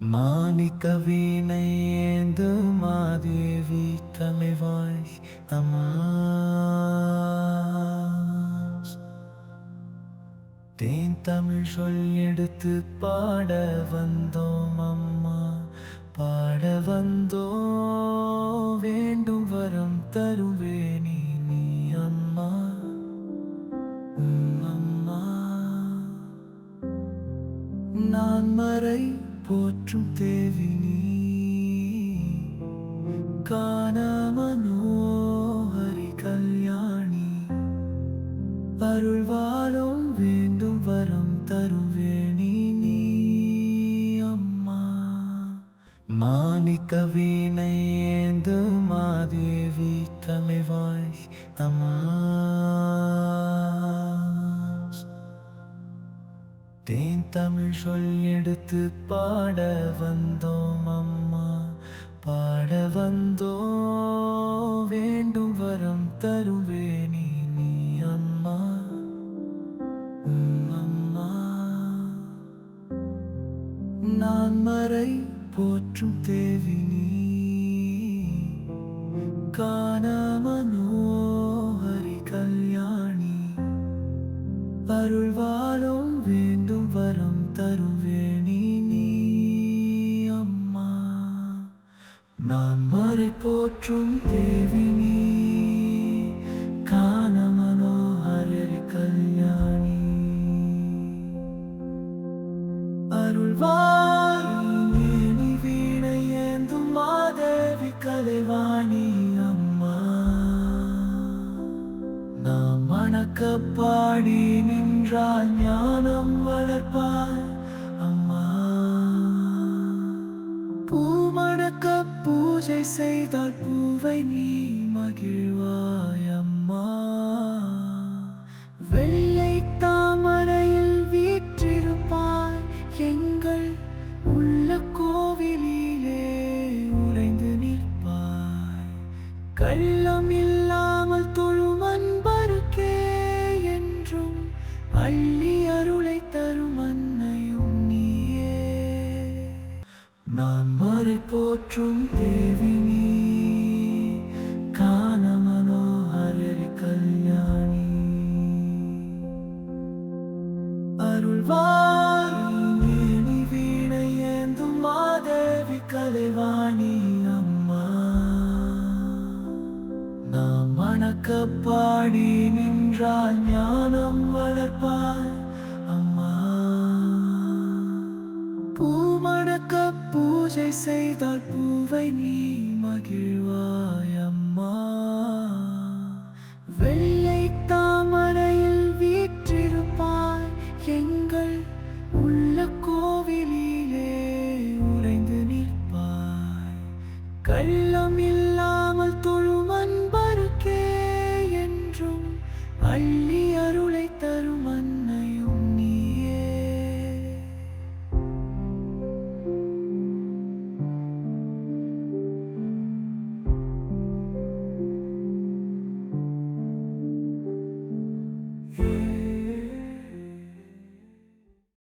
மாணிக்க வீணை ஏந்து மாதேவி தலைவாய் அம்மா தேன் தமிழ் சொல் எடுத்து பாட வந்தோம் அம்மா பாட வந்தோ வேண்டும் வரம் தருவேணி நீ அம்மா அம்மா நான் மறை போற்றும் தேவி காணாமனோஹரி காண மனோஹரி கல்யாணி. அருள்வாலும் வேண்டும் வரம் தருவேணி நீ அம்மா. மாணிக்க வீணை ஏந்து மாதேவி தலைவாய் அம்மா. தேன் தமிழ் சொல் எடுத்து பாட வந்தோம் அம்மா. பாட வந்தோ வேண்டும் வரம் தருவேனி நீ அம்மா. அம்மா. நான் மறை போற்றும் தேவி நீ. காணாமனோ அருள்வாலும் வேண்டும் வரம் தருவேணி நீ அம்மா. நான் மறை போற்றும் தேவி நீ மணக்க பாடி நின்றால் ஞானம் வளர்ப்பாய். அம்மா. பூமணக்க பூஜை செய்தால் பூவை நீ மகிழ்வாய் அம்மா. வெள்ளை தாமரையில் வீற்றிருப்பாய். எங்கள் உள்ள கோவிலிலே உறைந்து நிற்பாய். கள்ளமில் அள்ளி அருளை தரும் அன்னையும் நீயே. நான் மறை போற்றும் தேவி நீ. காண கல்யாணி. அருள்வாணி வீணை ஏந்தும் மாதேவி கலைவாணி அம்மா. நாம் மணக்க பாடி நின்றால் ஞானம் வளர்ப்பாய் அம்மா. பூமணக்க பூஜை செய்தால் பூவை நீ மகிழ்வாய் அம்மா. வெளி Bye.